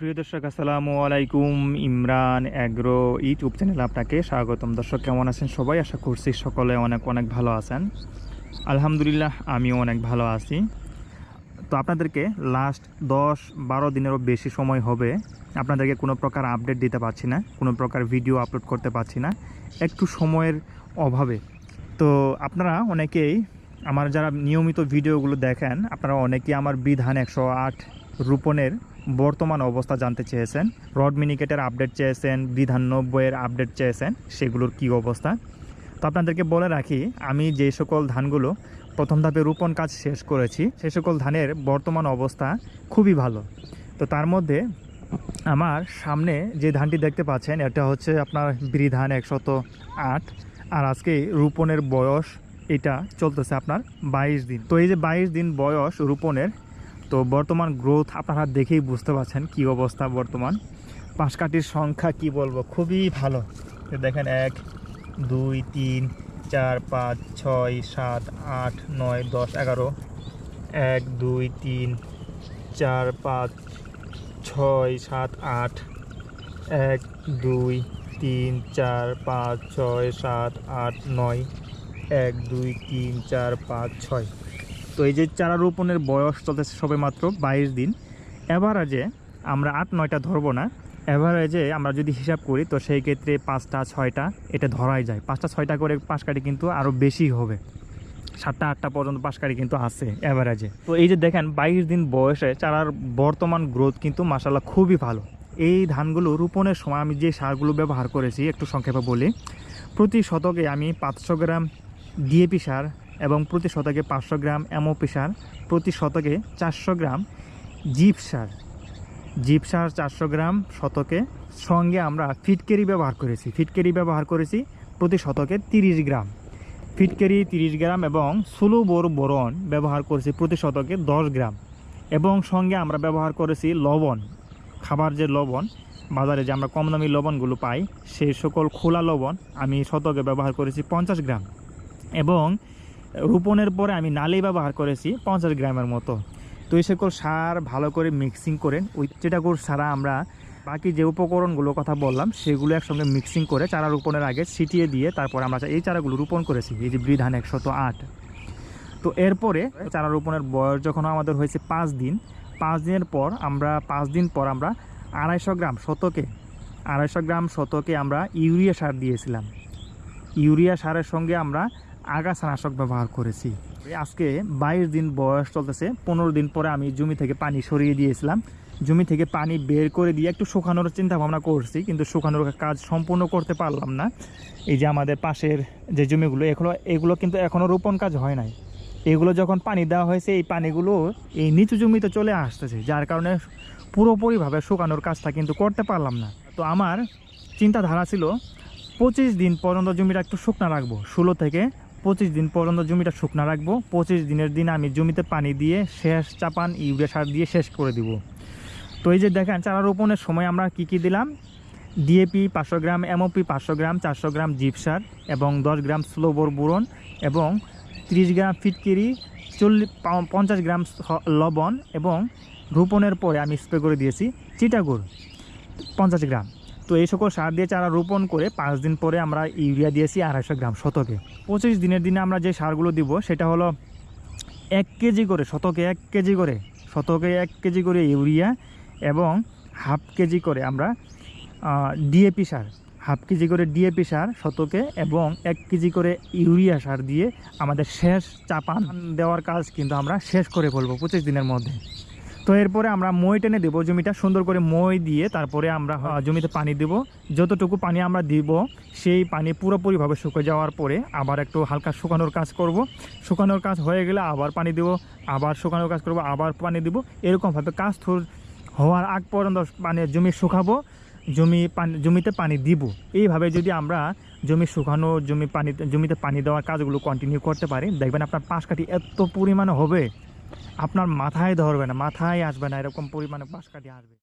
প্রিয় দর্শক, আসসালামু আলাইকুম। ইমরান অ্যাগ্রো ইউটিউব চ্যানেলে আপনাকে স্বাগতম। দর্শক, কেমন আছেন সবাই? আশা করছি সকলে অনেক অনেক ভালো আছেন। আলহামদুলিল্লাহ, আমিও অনেক ভালো আছি। তো আপনাদেরকে লাস্ট দশ বারো দিনেরও বেশি সময় হবে। আপনাদেরকে কোনো প্রকার আপডেট দিতে পারছি না, কোনো প্রকার ভিডিও আপলোড করতে পারছি না, একটু সময়ের অভাবে। তো আপনারা অনেকেই আমার যারা নিয়মিত ভিডিওগুলো দেখেন, আপনারা অনেকেই আমার বিধান একশো আট রোপণের বর্তমান অবস্থা জানতে চেয়েছেন, রড মিনিকেটের আপডেট চেয়েছেন, বিধান নব্বইয়ের আপডেট চেয়েছেন, সেগুলোর কি অবস্থা? তো আপনাদেরকে বলে রাখি, আমি যে সকল ধানগুলো প্রথম ধাপে রোপণ কাজ শেষ করেছি, সে সকল ধানের বর্তমান অবস্থা খুবই ভালো। তো তার মধ্যে আমার সামনে যে ধানটি দেখতে পাচ্ছেন, এটা হচ্ছে আপনার বিধান একশত আট। আর আজকে রোপণের বয়স এটা চলতেছে আপনার বাইশ দিন। তো এই যে বাইশ দিন বয়স রোপণের তো বর্তমান গ্রোথ আপনারা দেখেই বুঝতে পারছেন কি অবস্থা বর্তমান। পাঁচকাঠির সংখ্যা কি বলব? খুবই ভালো। দেখেন এক, দুই, তিন, চার, পাঁচ, ছয়, সাত, আট, নয়, দশ, এগারো। এক, দুই, তিন, চার, পাঁচ, ছয়, সাত, আট। এক, দুই, তিন, চার, পাঁচ, ছয়, সাত, আট, নয়। এক, দুই, তিন, চার, পাঁচ, ছয়। তো এই যে চারা রোপণের বয়স চলতেছে সবে মাত্র বাইশ দিন। অ্যাভারেজে আমরা আট, নয়টা ধরবো না অ্যাভারেজে আমরা যদি হিসাব করি, তো সেই ক্ষেত্রে পাঁচটা, ছয়টা এটা ধরাই যায়। পাঁচটা, ছয়টা করে পাঁচ কাঠি কিন্তু আরও বেশি হবে। সাতটা, আটটা পর্যন্ত পাঁচ কাঠি কিন্তু আছে অ্যাভারেজে তো এই যে দেখেন, বাইশ দিন বয়সে চারার বর্তমান গ্রোথ কিন্তু মাসাল্লাহ খুবই ভালো। এই ধানগুলো রোপণের সময় আমি যে সারগুলো ব্যবহার করেছি, একটু সংক্ষেপে বলি। প্রতি শতকে আমি পাঁচশো গ্রাম ডিএপি সার এবং প্রতি শতকে পাঁচশো গ্রাম এমওপি সার প্রতি শতকে চারশো গ্রাম জিপ সার। জিপ সার চারশো গ্রাম শতকে সঙ্গে আমরা ফিটকেরি ব্যবহার করেছি। ফিটকেরি ব্যবহার করেছি প্রতি শতকে তিরিশ গ্রাম। ফিটকেরি তিরিশ গ্রাম এবং সুলো বোর বোরন ব্যবহার করেছি প্রতি শতকে দশ গ্রাম। এবং সঙ্গে আমরা ব্যবহার করেছি লবণ। খাবার যে লবণ, বাজারে যে আমরা কম দামি লবণগুলো পাই, সেই সকল খোলা লবণ আমি শতকে ব্যবহার করেছি পঞ্চাশ গ্রাম। এবং রোপণের পরে আমি নালেই ব্যবহার করেছি পঞ্চাশ গ্রামের মতো। তো এই সকল সার ভালো করে মিক্সিং করেন ওই চিটাগুর সারা আমরা বাকি যে উপকরণগুলো কথা বললাম, সেগুলো একসঙ্গে মিক্সিং করে চারা রোপণের আগে ছিটিয়ে দিয়ে তারপর আমরা এই চারাগুলো রোপণ করেছি, এই যে বৃধান একশত আট। তো এরপরে চারা রোপণের বয়স যখন আমাদের হয়েছে পাঁচ দিন, পাঁচ দিনের পর আমরা, পাঁচ দিন পর আমরা আড়াইশো গ্রাম শতকে, আড়াইশো গ্রাম শতকে আমরা ইউরিয়া সার দিয়েছিলাম। ইউরিয়া সারের সঙ্গে আমরা আগাছানাশক ব্যবহার করেছি। আজকে বাইশ দিন বয়স চলতেছে, পনেরো দিন পরে আমি জমি থেকে পানি সরিয়ে দিয়েছিলাম। জমি থেকে পানি বের করে দিয়ে একটু শুকানোর চিন্তা ভাবনা করছি, কিন্তু শুকানোর কাজ সম্পূর্ণ করতে পারলাম না। এই যে আমাদের পাশের যে জমিগুলো এগুলো এগুলো কিন্তু এখনও রোপণ কাজ হয় নাই। এগুলো যখন পানি দেওয়া হয়েছে, এই পানিগুলো এই নিচু জমিতে চলে আসতেছে, যার কারণে পুরোপুরিভাবে শুকানোর কাজটা কিন্তু করতে পারলাম না। তো আমার চিন্তাধারা ছিল, পঁচিশ দিন পর্যন্ত জমিটা একটু শুকনা রাখব, ষোলো থেকে পঁচিশ দিন পর্যন্ত জমিটা শুকনা রাখব। পঁচিশ দিনের দিন আমি জমিতে পানি দিয়ে শেষ চাপান, ইউরিয়া সার দিয়ে শেষ করে দিব। তো এই যে দেখেন, চারা রোপণের সময় আমরা কি কি দিলাম? ডিএপি পাঁচশো গ্রাম এমওপি পাঁচশো গ্রাম, চারশো গ্রাম জিপ সার এবং দশ গ্রাম স্লোবোর বুরন এবং তিরিশ গ্রাম ফিটকিরি চল্লিশ পঞ্চাশ গ্রাম লবণ এবং রোপণের পরে আমি স্প্রে করে দিয়েছি চিটাগুড় পঞ্চাশ গ্রাম। তো এই সকল সার দিয়ে চারা রোপণ করে পাঁচ দিন পরে আমরা ইউরিয়া দিয়েছি আড়াইশো গ্রাম শতকে। পঁচিশ দিনের দিনে আমরা যে সারগুলো দিব, সেটা হলো এক কেজি করে, শতকে এক কেজি করে, শতকে এক কেজি করে ইউরিয়া এবং হাফ কেজি করে আমরা ডিএপি সার। হাফ কেজি করে ডিএপি সার, শতকে এবং এক কেজি করে ইউরিয়া সার দিয়ে আমাদের শেষ চাপান দেওয়ার কাজ কিন্তু আমরা শেষ করে ফেলব পঁচিশ দিনের মধ্যে। তো এরপরে আমরা মই টেনে দেবো জমিটা, সুন্দর করে মই দিয়ে তারপরে আমরা জমিতে পানি দেব। যতটুকু পানি আমরা দিব, সেই পানি পুরোপুরিভাবে শুকিয়ে যাওয়ার পরে আবার একটু হালকা শুকানোর কাজ করব। শুকানোর কাজ হয়ে গেলে আবার পানি দেব, আবার শুকানোর কাজ করব, আবার পানি দেব। এরকমভাবে কাজ হওয়ার আগ পর্যন্ত পানি, জমি শুকাবো, জমি পানি, জমিতে পানি দিব। এইভাবে যদি আমরা জমি শুকানো, জমি পানি জমিতে পানি দেওয়ার কাজগুলো কন্টিনিউ করতে পারি, দেখবেন আপনার পাশ কাঠি এত পরিমাণে হবে। আপনার মাথায় ধরবে না মাথায় আসবে না এরকম পরিমাণে বাঁশ কাটিয়ে আসবে।